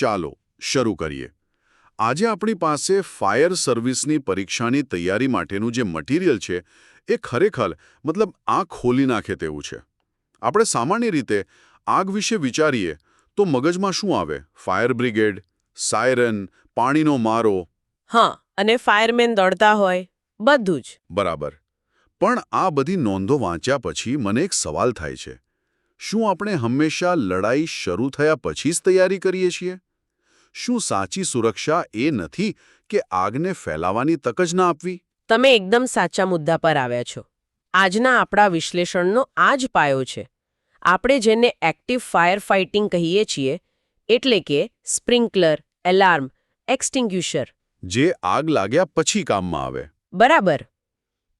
ચાલો શરૂ કરીએ. આજે આપણી પાસે ફાયર સર્વિસની પરીક્ષાની તૈયારી માટેનું જે મટીરિયલ છે એ ખરેખર મતલબ આંખ ખોલી નાખે તેવું છે. આપણે સામાન્ય રીતે આગ વિશે વિચારીએ તો મગજમાં શું આવે? ફાયર બ્રિગેડ સાયરન પાણીનો મારો. હા અને ફાયરમેન દોડતા હોય બધું જ. બરાબર. પણ આ બધી નોંધો વાંચ્યા પછી મને એક સવાલ થાય છે. શું આપણે હંમેશા લડાઈ શરૂ થયા પછી જ તૈયારી કરીએ છીએ? શું સાચી સુરક્ષા એ નથી કે આગને ફેલાવાની તક જ ના આપવી? તમે એકદમ સાચા મુદ્દા પર આવ્યા છો. આજના આપણા વિશ્લેષણનો આ જ પાયો છે. આપણે જેને એક્ટિવ ફાયર ફાઇટિંગ કહીએ છીએ એટલે કે સ્પ્રિંકલર એલાર્મ એક્સટિંગ્યુશર જે આગ લાગ્યા પછી કામમાં આવે. બરાબર.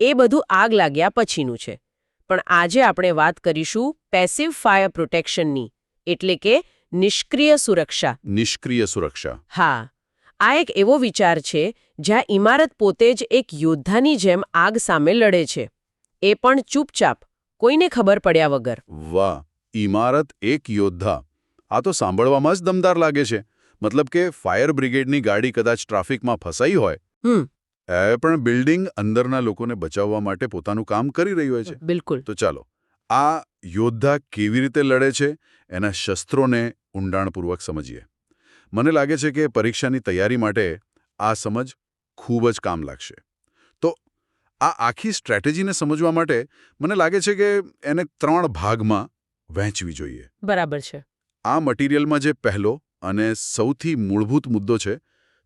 એ બધું આગ લાગ્યા પછીનું છે. પણ આજે આપણે વાત કરીશું પેસિવ ફાયર પ્રોટેક્શનની એટલે કે નિષ્ક્રિય સુરક્ષા. નિષ્ક્રિય સુરક્ષા. હા. આ એક એવો વિચાર છે જ્યાં ઇમારત પોતે જ એક યોદ્ધાની જેમ આગ સામે લડે છે. એ પણ ચૂપચાપ કોઈને ખબર પડ્યા વગર. વાહ ઇમારત એક યોદ્ધા. આ તો સાંભળવામાં જ દમદાર લાગે છે. મતલબ કે ફાયર બ્રિગેડની ગાડી કદાચ ટ્રાફિકમાં ફસાઈ હોય. હમ. એ પણ બિલ્ડિંગ અંદરના લોકોને બચાવવા માટે પોતાનું કામ કરી રહ્યું હોય છે. બિલકુલ. તો ચાલો આ યોદ્ધા કેવી રીતે લડે છે? એના શસ્ત્રોને ઊંડાણપૂર્વક સમજીએ. મને લાગે છે કે પરીક્ષાની તૈયારી માટે આ સમજ ખૂબ જ કામ લાગશે. તો આ આખી સ્ટ્રેટેજીને સમજવા માટે મને લાગે છે કે એને ત્રણ ભાગમાં વહેંચવી જોઈએ. બરાબર છે. આ મટીરિયલમાં જે પહેલો અને સૌથી મૂળભૂત મુદ્દો છે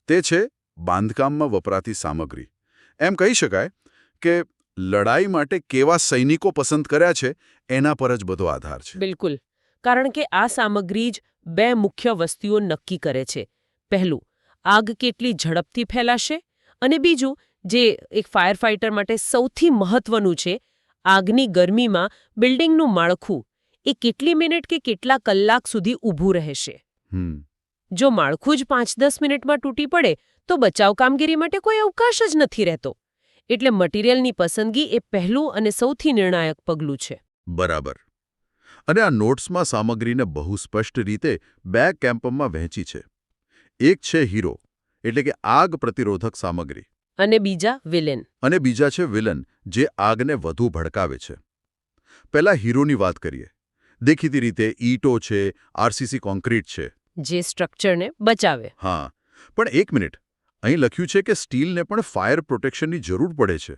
તે છે બાંધકામમાં વપરાતી સામગ્રી. એમ કહી શકાય કે લડાઈ માટે કેવા સૈનિકો પસંદ કર્યા છે એના પર જ બધો આધાર છે. બિલકુલ. કારણ કે આ સામગ્રી જ બે મુખ્ય વસ્તુઓ નક્કી કરે છે. પહેલું આગ કેટલી ઝડપથી ફેલાશે અને બીજું જે એક ફાયર ફાઇટર માટે સૌથી મહત્વનું છે આગની ગરમીમાં બિલ્ડિંગનું માળખું એ કેટલી મિનિટ કે કેટલા કલાક સુધી ઊભું રહેશે? જો માળખું જ પાંચ દસ મિનિટમાં તૂટી પડે તો બચાવ કામગીરી માટે કોઈ અવકાશ જ નથી રહેતો. એટલે મટીરિયલની પસંદગી એ પહેલું અને સૌથી નિર્ણાયક પગલું છે. બરાબર. અને આ નોટ્સમાં સામગ્રીને બહુ સ્પષ્ટ રીતે બે કેમ્પમાં વહેંચી છે. એક છે હીરો એટલે કે આગ પ્રતિરોધક સામગ્રી. અને બીજા વિલન. અને બીજા છે વિલન જે આગને વધુ ભડકાવે છે. પહેલા હીરોની વાત કરીએ. દેખીતી રીતે ઈંટો છે આરસીસી કોન્ક્રીટ છે. જે સ્ટ્રક્ચરને બચાવે. હા પણ એક મિનિટ. અહીં લખ્યું છે કે સ્ટીલને પણ ફાયર પ્રોટેક્શનની જરૂર પડે છે.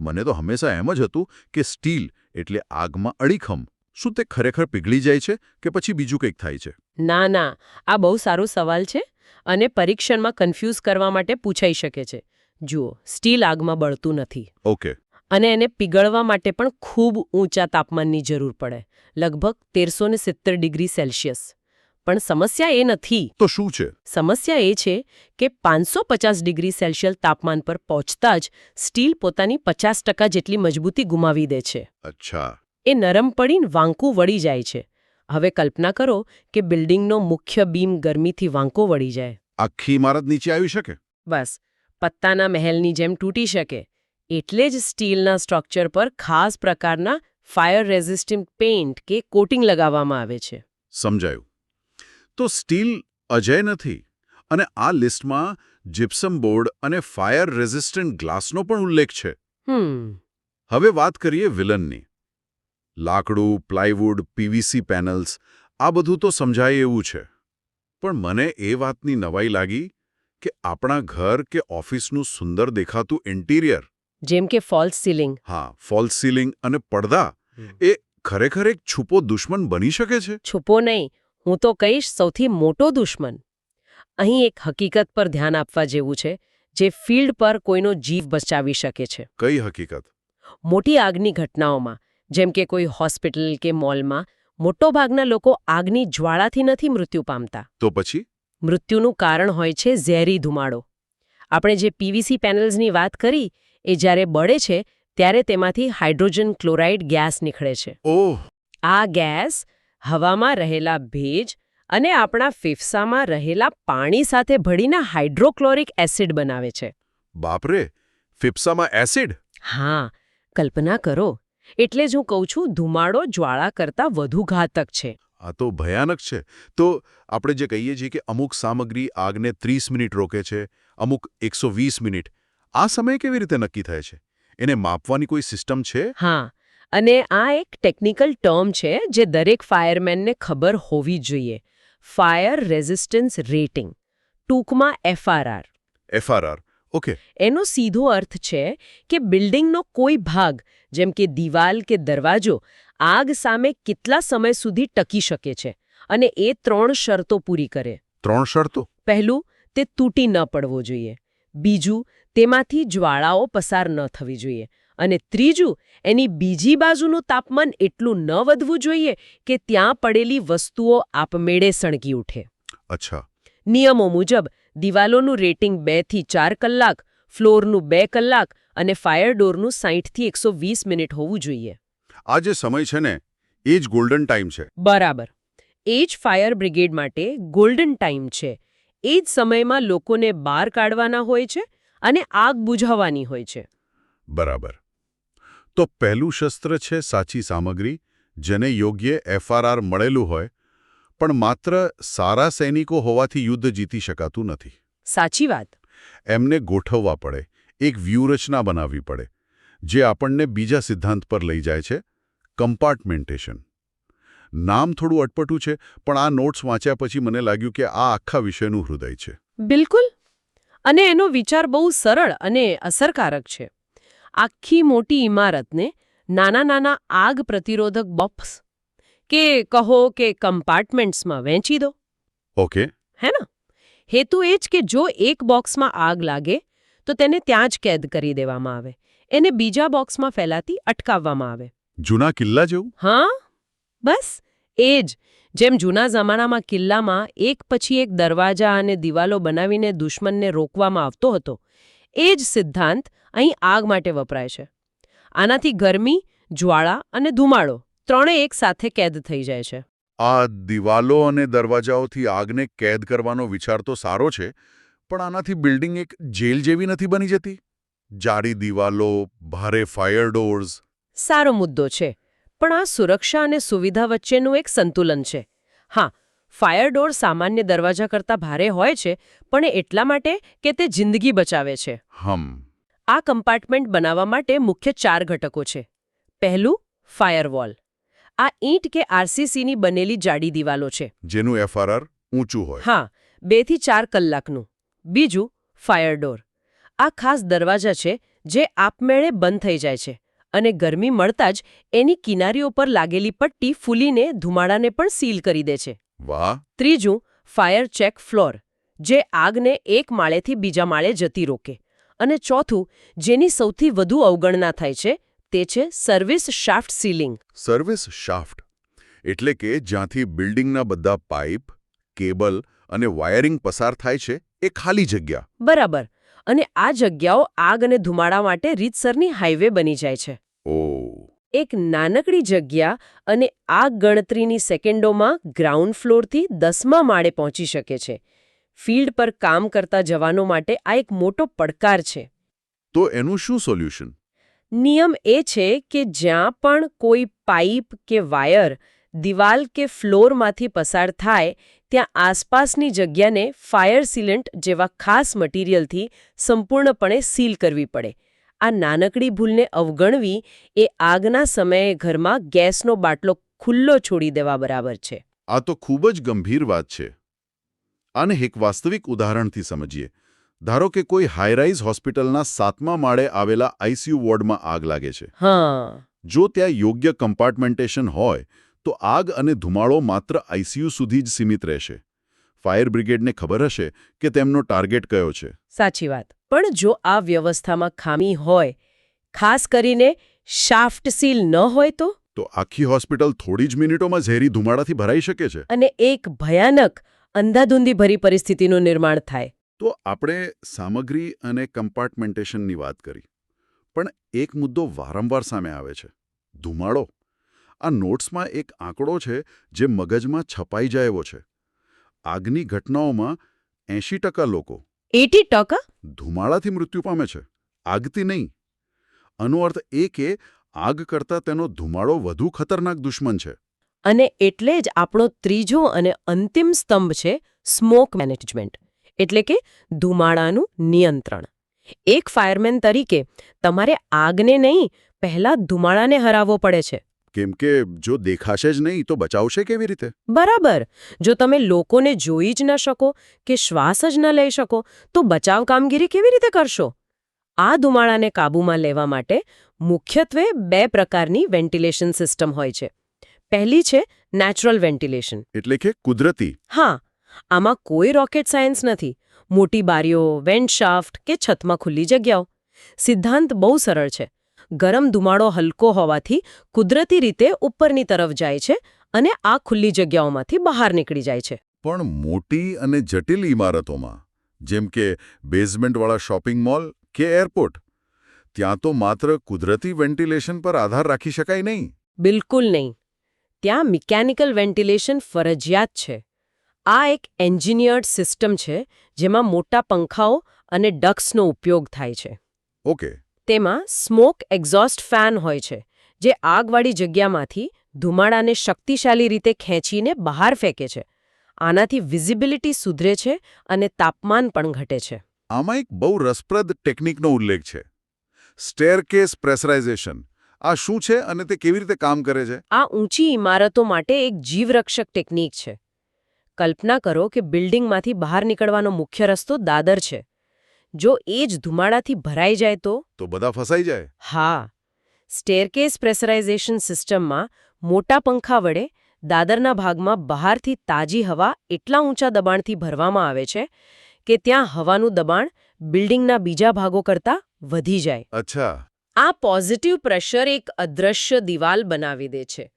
મને તો હંમેશા એમ જ હતું કે સ્ટીલ એટલે આગમાં અડીખમ. શું તે ખરેખર પીગળી જાય છે કે પછી બીજું કંઈક થાય છે? ના ના. આ બહુ સારો સવાલ છે અને પરીક્ષણમાં કન્ફ્યુઝ કરવા માટે પૂછાઈ શકે છે. જુઓ સ્ટીલ આગમાં બળતું નથી. ઓકે. અને એને પીગળવા માટે પણ ખૂબ ઊંચા તાપમાનની જરૂર પડે. લગભગ તેરસો ડિગ્રી સેલ્સિયસ. પણ સમસ્યા એ નથી. તો શું છે? સમસ્યા એ છે કે પાંચસો પચાસ ડિગ્રી સેલ્સિયસ તાપમાન પર પહોંચતા જ સ્ટીલ પોતાની પચાસ ટકા જેટલી મજબૂતી ગુમાવી દે છે. અચ્છા. એ નરમ પડીને વાંકું વળી જાય છે. હવે કલ્પના કરો કે બિલ્ડિંગનો મુખ્ય બીમ ગરમીથી વાંકો વળી જાય. આખી ઇમારત નીચે આવી શકે? બસ પત્તાના મહેલની જેમ તૂટી શકે. એટલે જ સ્ટીલના સ્ટ્રક્ચર પર ખાસ પ્રકારના ફાયર રેઝિસ્ટિંગ પેઇન્ટ કે કોટિંગ લગાવવામાં આવે છે. સમજાયું. તો સ્ટીલ અજય નથી અને આ લિસ્ટમાં જીપ્સમ બોર્ડ અને ફાયર રેઝિસ્ટન્ટ ગ્લાસનો પણ ઉલ્લેખ છે. હવે વાત કરીએ વિલનની. લાકડું પ્લાયવુડ પીવીસી પેનલ્સ આ બધું તો સમજાય એવું છે. પણ મને એ વાતની નવાઈ લાગી કે આપણા ઘર કે ઓફિસનું સુંદર દેખાતું ઇન્ટિરિયર. જેમ કે ફોલ્સ સીલિંગ. હા ફોલ્સ સીલિંગ અને પડદા એ ખરેખર એક છુપો દુશ્મન બની શકે છે? છુપો નહીં હું તો કહીશ સૌથી મોટો દુશ્મન. અહીં એક હકીકત પર ધ્યાન આપવા જેવું છે જે ફિલ્ડ પર કોઈનો જીવ બચાવી શકે છે. કઈ હકીકત? મોટી આગની ઘટનાઓમાં જેમ કે કોઈ હોસ્પિટલ કે મોલમાં મોટોભાગના લોકો આગની જ્વાળાથી નથી મૃત્યુ પામતા. તો પછી? મૃત્યુનું કારણ હોય છે ઝેરી ધુમાડો. આપણે જે પીવીસી પેનલ્સની વાત કરી એ જ્યારે બળે છે ત્યારે તેમાંથી હાઇડ્રોજન ક્લોરાઇડ ગેસ નીકળે છે. ઓહ! આ ગેસ હવામાં રહેલા ભેજ અને આપણા ફેફસામાં રહેલા પાણી સાથે ભળીને હાઇડ્રોક્લોરિક એસિડ બનાવે છે. બાપરે! ફેફસામાં એસિડ? હા કલ્પના કરો એટલે જ હું કહું છું ધુમાડો જ્વાળા કરતાં વધુ ઘાતક છે. આ તો ભયાનક છે. તો આપણે જે કહીએ છીએ કે અમુક સામગ્રી આગને ત્રીસ મિનિટ રોકે છે અમુક એકસો મિનિટ. આ સમય કેવી રીતે નક્કી થાય છે? એને માપવાની કોઈ સિસ્ટમ છે? હા અને આ એક ટેકનિકલ ટર્મ છે જે દરેક ફાયરમેનને ખબર હોવી જોઈએ. ફાયર રેઝિસ્ટન્સ રેટિંગ ટૂંકમાં એફઆરઆર. એફઆરઆર. ઓકે એનો સીધો અર્થ છે કે બિલ્ડિંગનો કોઈ ભાગ જેમ કે દિવાલ કે દરવાજો આગ સામે કેટલા સમય સુધી ટકી શકે છે અને એ ત્રણ શરતો પૂરી કરે. ત્રણ શરતો? પહેલું તે તૂટી ન પડવો જોઈએ. બીજું તેમાંથી જ્વાળાઓ પસાર ન થવી જોઈએ. અને ત્રીજું એની બીજી બાજુનું તાપમાન એટલું ન વધવું જોઈએ કે ત્યાં પડેલી વસ્તુઓ આપમેળે સળગી ઉઠે. અચ્છા. નિયમો મુજબ દિવાલોનું રેટિંગ બેથી ચાર કલાક ફ્લોરનું બે કલાક અને ફાયર ડોરનું સાહીઠથી એકસો વીસ મિનિટ હોવું જોઈએ. આ જે સમય છે ને એ જ ગોલ્ડન ટાઈમ છે. બરાબર. એ જ ફાયર બ્રિગેડ માટે ગોલ્ડન ટાઈમ છે. એ જ સમયમાં લોકોને બહાર કાઢવાના હોય છે અને આગ બુઝાવવાની હોય છે. બરાબર. તો પહેલું શસ્ત્ર છે સાચી સામગ્રી જેને યોગ્ય એફઆરઆર મળેલું હોય પણ માત્ર સારા સૈનિકો હોવાથી યુદ્ધ જીતી શકાતું નથી. સાચી વાત. એમને ગોઠવવા પડે એક વ્યૂહરચના બનાવવી પડે જે આપણને બીજા સિદ્ધાંત પર લઈ જાય છે કમ્પાર્ટમેન્ટેશન. નામ થોડું અટપટું છે પણ આ નોટ્સ વાંચ્યા પછી મને લાગ્યું કે આ આખા વિષયનું હૃદય છે. બિલકુલ. અને એનો વિચાર બહુ સરળ અને અસરકારક છે. આખી મોટી ઇમારતને નાના નાના આગ પ્રતિરોધક બોક્સ કે કહો કે કમ્પાર્ટમેન્ટ્સમાં વહેંચી દો. ઓકે. હે ને હેતુ એ જ કે જો એક બોક્સમાં આગ લાગે તો તેને ત્યાં જ કેદ કરી દેવામાં આવે. એને બીજા બોક્સમાં ફેલાતી અટકાવવામાં આવે. જૂના કિલ્લા જેવું? હા બસ એ જ. જેમ જૂના જમાનામાં કિલ્લામાં એક પછી એક દરવાજા અને દિવાલો બનાવીને દુશ્મનને રોકવામાં આવતો હતો એ જ સિદ્ધાંત અહીં આગ માટે વપરાય છે. આનાથી ગરમી જ્વાળા અને ધુમાડો. ત્રણેય એક સાથે કેદ થઈ જાય છે. આ દિવાલો અને દરવાજાઓથી આગને કેદ કરવાનો વિચાર તો સારો છે પણ આનાથી બિલ્ડિંગ એક જેલ જેવી નથી બની જતી? જાડી દિવાલો ભારે ફાયર ડોર્સ. સારો મુદ્દો છે પણ આ સુરક્ષા અને સુવિધા વચ્ચેનું એક સંતુલન છે. હા ફાયર ડોર સામાન્ય દરવાજા કરતાં ભારે હોય છે પણ એટલા માટે કે તે જિંદગી બચાવે છે. હમ. આ કમ્પાર્ટમેન્ટ બનાવવા માટે મુખ્ય ચાર ઘટકો છે. પહેલું ફાયરવોલ. આ ઈંટ કે આરસીસીની બનેલી જાડી દિવાલો છે. જેનું એફઆરઆર ઊંચું હોય. હા બેથી ચાર કલાકનું. બીજું ફાયર ડોર. આ ખાસ દરવાજા છે જે આપમેળે બંધ થઈ જાય છે અને ગરમી મળતા જ એની કિનારીઓ પર લાગેલી પટ્ટી ફૂલીને ધુમાડાને પણ સીલ કરી દે છે. વાહ! ત્રીજું ફાયર ચેક ફ્લોર જે આગને એક માળેથી બીજા માળે જતી રોકે. અને ચોથું જેની સૌથી વધુ અવગણના થાય છે તે છે service shaft ceiling service shaft એટલે કે જ્યાંથી બિલ્ડિંગના બધા પાઇપ કેબલ અને વાયરિંગ પસાર થાય છે એ ખાલી જગ્યા. બરાબર. અને આ જગ્યાઓ આગ અને ધુમાડા માટે રીતસરની હાઈવે બની જાય છે. ઓ. એક નાનકડી જગ્યા અને આગ ગણતરીની સેકન્ડોમાં ગ્રાઉન્ડ ફ્લોરથી દસમા માળે પહોંચી શકે છે. ફિલ્ડ પર કામ કરતા જવાનો માટે આ એક મોટો પડકાર છે. તો એનું શું સોલ્યુશન નિયમ એ છે કે જ્યાં પણ કોઈ પાઇપ કે વાયર દિવાલ કે ફ્લોરમાંથી પસાર થાય, ત્યાં આસપાસની જગ્યાને ફાયર સિલેન્ટ જેવા ખાસ મટીરિયલથી સંપૂર્ણપણે સીલ કરવી પડે. આ નાનકડી ભૂલને અવગણવી એ આગના સમયે ઘરમાં ગેસનો બાટલો ખુલ્લો છોડી દેવા બરાબર છે. આ તો ખૂબ જ ગંભીર વાત છે. આને એક વાસ્તવિક ઉદાહરણથી સમજીએ. ધારો કે કોઈ હાઈરાઇઝ હોસ્પિટલના સાતમા માળે આવેલા આઈસીયુ વોર્ડમાં આગ લાગે છે. હા. જો ત્યાં યોગ્ય કમ્પાર્ટમેન્ટેશન હોય તો આગ અને ધુમાડો માત્ર આઈસીયુ સુધી જ સીમિત રહેશે. ફાયર બ્રિગેડને ખબર હશે કે તેમનો ટાર્ગેટ કયો છે. સાચી વાત. પણ જો આ વ્યવસ્થામાં ખામી હોય ખાસ કરીને શાફ્ટ સીલ ન હોય તો? તો આખી હોસ્પિટલ થોડી જ મિનિટોમાં ઝેરી ધુમાડાથી ભરાઈ શકે છે. અને એક ભયાનક અંધાધૂંધી ભરી પરિસ્થિતિનું નિર્માણ થાય. તો આપણે સામગ્રી અને કમ્પાર્ટમેન્ટેશનની વાત કરી. પણ એક મુદ્દો વારંવાર સામે આવે છે. ધુમાડો. આ નોટ્સમાં એક આંકડો છે જે મગજમાં છપાઈ જાય એવો છે. આગની ઘટનાઓમાં એંશી ટકા લોકો એટી ટકા? ધુમાડાથી મૃત્યુ પામે છે. આગથી નહીં. આનો અર્થ એ કે આગ કરતાં તેનો ધુમાડો વધુ ખતરનાક દુશ્મન છે. અને એટલે જ આપણો ત્રીજો અને અંતિમ સ્તંભ છે સ્મોક મેનેજમેન્ટ. એટલે કે ધુમાડાનું નિયંત્રણ. એક ફાયરમેન તરીકે તમારે આગને નહીં પહેલા ધુમાડાને હરાવવો પડે છે. કેમ કે જો દેખાશે જ નહીં તો બચાવશે કેવી રીતે? બરાબર. જો તમે લોકોને જોઈ જ ન શકો કે શ્વાસ જ ન લઈ શકો તો બચાવ કામગીરી કેવી રીતે કરશો? આ ધુમાડાને કાબૂમાં લેવા માટે મુખ્યત્વે બે પ્રકારની વેન્ટિલેશન સિસ્ટમ હોય છે. પહેલી છે નેચરલ વેન્ટિલેશન. એટલે કે કુદરતી. હા આમાં કોઈ રોકેટ સાયન્સ નથી. મોટી બારીઓ વેન્ટશાફ્ટ કે છતમાં ખુલ્લી જગ્યાઓ. સિદ્ધાંત બહુ સરળ છે. ગરમ ધુમાડો હલકો હોવાથી કુદરતી રીતે ઉપરની તરફ જાય છે અને આ ખુલ્લી જગ્યાઓમાંથી બહાર નીકળી જાય છે. પણ મોટી અને જટિલ ઇમારતોમાં જેમ કે બેઝમેન્ટવાળા શોપિંગ મોલ કે એરપોર્ટ ત્યાં તો માત્ર કુદરતી વેન્ટિલેશન પર આધાર રાખી શકાય નહીં. બિલકુલ નહીં. ત્યાં મિકેનિકલ વેન્ટિલેશન ફરજિયાત છે. આ એક એન્જિનિયર્ડ સિસ્ટમ છે જેમાં મોટા પંખાઓ અને ડક્સનો ઉપયોગ થાય છે. ઓકે. તેમાં સ્મોક એક્ઝોસ્ટ ફેન હોય છે જે આગવાળી જગ્યામાંથી ધુમાડાને શક્તિશાળી રીતે ખેંચીને બહાર ફેંકે છે. આનાથી વિઝિબિલિટી સુધરે છે અને તાપમાન પણ ઘટે છે. આમાં એક બહુ રસપ્રદ ટેકનિકનો ઉલ્લેખ છે. સ્ટેરકેસ પ્રેશરાઇઝેશન આ શું છે અને તે કેવી રીતે કામ કરે છે? આ ઊંચી ઇમારતો માટે એક જીવરક્ષક ટેકનિક છે. કલ્પના કરો કે બિલ્ડિંગમાંથી બહાર નીકળવાનો મુખ્ય રસ્તો દાદર છે. જો એ જ ધુમાડાથી ભરાઈ જાય તો? તો બધા ફસાઈ જાય. હા. સ્ટેરકેસ પ્રેશરાઇઝેશન સિસ્ટમમાં મોટા પંખા વડે દાદરના ભાગમાં બહારથી તાજી હવા એટલા ઊંચા દબાણથી ભરવામાં આવે છે કે ત્યાં હવાનું દબાણ બિલ્ડિંગના બીજા ભાગો કરતાં વધી જાય. અચ્છા. આ પોઝિટિવ પ્રેશર એક અદૃશ્ય દિવાલ બનાવી દે છે.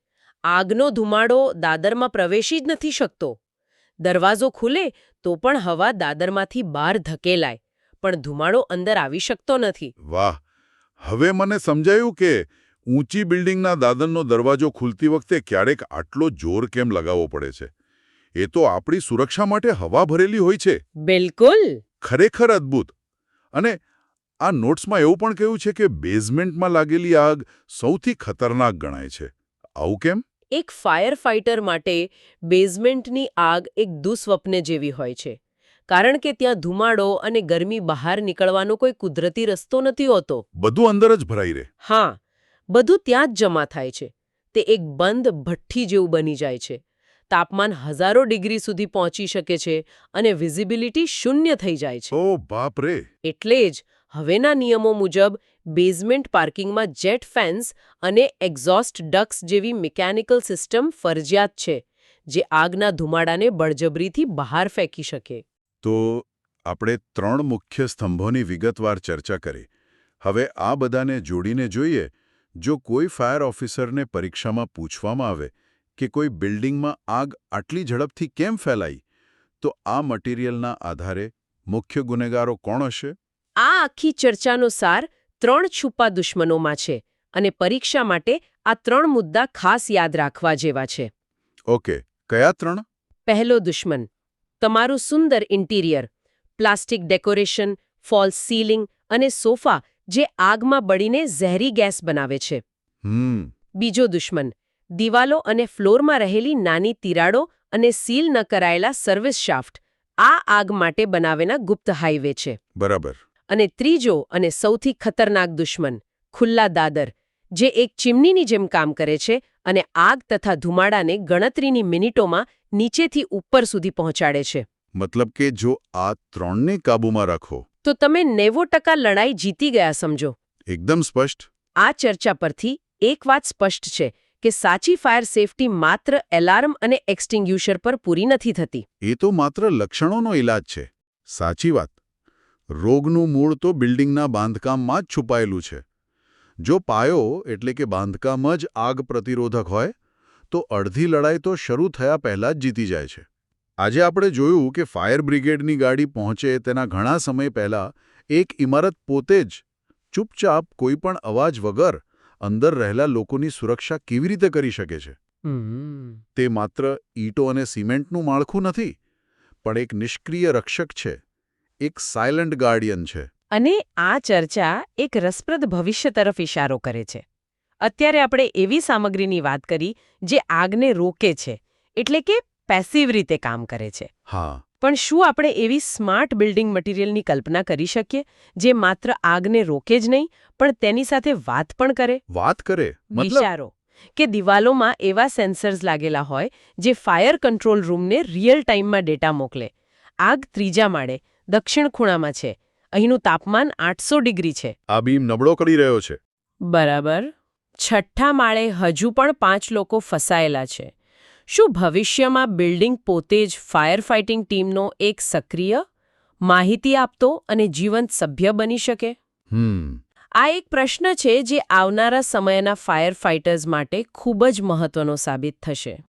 આગનો ધુમાડો દાદરમાં પ્રવેશી જ નથી શકતો. દરવાજો ખુલે તો પણ હવા દાદરમાંથી બહાર ધકેલાય પણ ધુમાડો અંદર આવી શકતો નથી. વાહ હવે મને સમજાયું કે ઊંચી બિલ્ડિંગના દાદરનો દરવાજો ખુલતી વખતે ક્યારેક આટલો જોર કેમ લગાવવો પડે છે? એ તો આપણી સુરક્ષા માટે હવા ભરેલી હોય છે. બિલકુલ. ખરેખર અદ્ભુત. અને આ નોટ્સમાં એવું પણ કહ્યું છે કે બેઝમેન્ટમાં લાગેલી આગ સૌથી ખતરનાક ગણાય છે. આવું કેમ? એક ફાયર ફાઇટર માટે બેઝમેન્ટની આગ એક દુસ્વપ્ન જેવી હોય છે. કારણ કે ત્યાં ધુમાડો અને ગરમી બહાર નીકળવાનો કોઈ કુદરતી રસ્તો નથી હોતો. બધું અંદર જ ભરાઈ રહે. હા બધું ત્યાં જ જમા થાય છે. તે એક બંધ ભઠ્ઠી જેવું બની જાય છે. તાપમાન હજારો ડિગ્રી સુધી પહોંચી શકે છે અને વિઝિબિલિટી શૂન્ય થઈ જાય છે. ઓ બાપ રે. એટલે જ હવેના નિયમો મુજબ બેઝમેન્ટ પાર્કિંગમાં જેટ ફેન્સ અને એક્ઝોસ્ટ ડક્સ જેવી મિકેનિકલ સિસ્ટમ ફરજિયાત છે જે આગના ધુમાડાને બળજબરીથી બહાર ફેંકી શકે. તો આપણે ત્રણ મુખ્ય સ્તંભોની વિગતવાર ચર્ચા કરી. હવે આ બધાને જોડીને જોઈએ જો કોઈ ફાયર ઓફિસરને પરીક્ષામાં પૂછવામાં આવે કે કોઈ બિલ્ડિંગમાં આગ આટલી ઝડપથી કેમ ફેલાઈ તો આ મટીરિયલના આધારે મુખ્ય ગુનેગારો કોણ હશે? આ આખી ચર્ચાનો સાર ત્રણ છુપા દુશ્મનોમાં છે અને પરીક્ષા માટે આ ત્રણ મુદ્દા ખાસ યાદ રાખવા જેવા છે. ઓકે કયા ત્રણ? પહેલો દુશ્મન તમારું સુંદર interior plastic decoration false ceiling અને સોફા જે આગમાં બળીને ઝેરી ગેસ બનાવે છે. બીજો દુશ્મન દિવાલો અને ફ્લોરમાં રહેલી નાની તિરાડો અને સીલ ન કરાયેલા સર્વિસ શાફ્ટ આ આગ માટે બનાવેના ગુપ્ત હાઈવે છે. બરાબર. અને ત્રીજો અને સૌથી ખતરનાક દુશ્મન ખુલ્લા દાદર જે એક ચીમનીની જેમ કામ કરે છે અને આગ તથા ધુમાડાને ગણતરીની મિનિટોમાં નીચેથી ઉપર સુધી પહોંચાડે છે. મતલબ કે જો આ ત્રણને કાબૂમાં રાખો. તો તમે નેવો ટકા લડાઈ જીતી ગયા સમજો. એકદમ સ્પષ્ટ. આ ચર્ચા પરથી એક વાત સ્પષ્ટ છે કે સાચી ફાયર સેફટી માત્ર એલાર્મ અને એક્સટિંગ્યુશર પર પૂરી નથી થતી. એ તો માત્ર લક્ષણોનો ઇલાજ છે. સાચી વાત. રોગનું મૂળ તો બિલ્ડિંગના બાંધકામમાં જ છુપાયેલું છે. જો પાયો એટલે કે બાંધકામ જ આગ પ્રતિરોધક હોય તો અડધી લડાઈ તો શરૂ થયા પહેલાં જ જીતી જાય છે. આજે આપણે જોયું કે ફાયર બ્રિગેડની ગાડી પહોંચે તેના ઘણા સમય પહેલાં એક ઇમારત પોતે જ ચૂપચાપ કોઈ પણ અવાજ વગર અંદર રહેલા લોકોની સુરક્ષા કેવી રીતે કરી શકે છે? તે માત્ર ઈંટો અને સિમેન્ટનું માળખું નથી પણ એક નિષ્ક્રિય રક્ષક છે. એક સાયલન્ટ ગાર્ડિયન છે. અને આ ચર્ચા એક રસપ્રદ ભવિષ્ય તરફ ઇશારો કરે છે. અત્યારે આપણે એવી સામગ્રીની વાત કરી જે આગને રોકે છે એટલે કે પેસિવ રીતે કામ કરે છે. હા. પણ શું આપણે એવી સ્માર્ટ બિલ્ડિંગ મટીરિયલની કલ્પના કરી શકીએ જે માત્ર આગને રોકે જ નહીં પણ તેની સાથે વાત પણ કરે? વાત કરે? વિચારો કે દિવાલોમાં એવા સેન્સર્સ લાગેલા હોય જે ફાયર કંટ્રોલ રૂમને રિયલ ટાઈમમાં ડેટા મોકલે. આગ ત્રીજા માળે દક્ષિણ ખૂણામાં છે. અહીંનું તાપમાન આઠસો ડિગ્રી છે. આ બીમ નબળો કરી રહ્યો છે. બરાબર. છઠ્ઠા માળે હજુ પણ પાંચ લોકો ફસાયેલા છે. શું ભવિષ્યમાં બિલ્ડિંગ પોતે જ ફાયર ફાઇટિંગ ટીમનો એક સક્રિય માહિતી આપતો અને જીવંત સભ્ય બની શકે? આ એક પ્રશ્ન છે જે આવનારા સમયના ફાયર ફાઇટર્સ માટે ખૂબ જ મહત્વનો સાબિત થશે.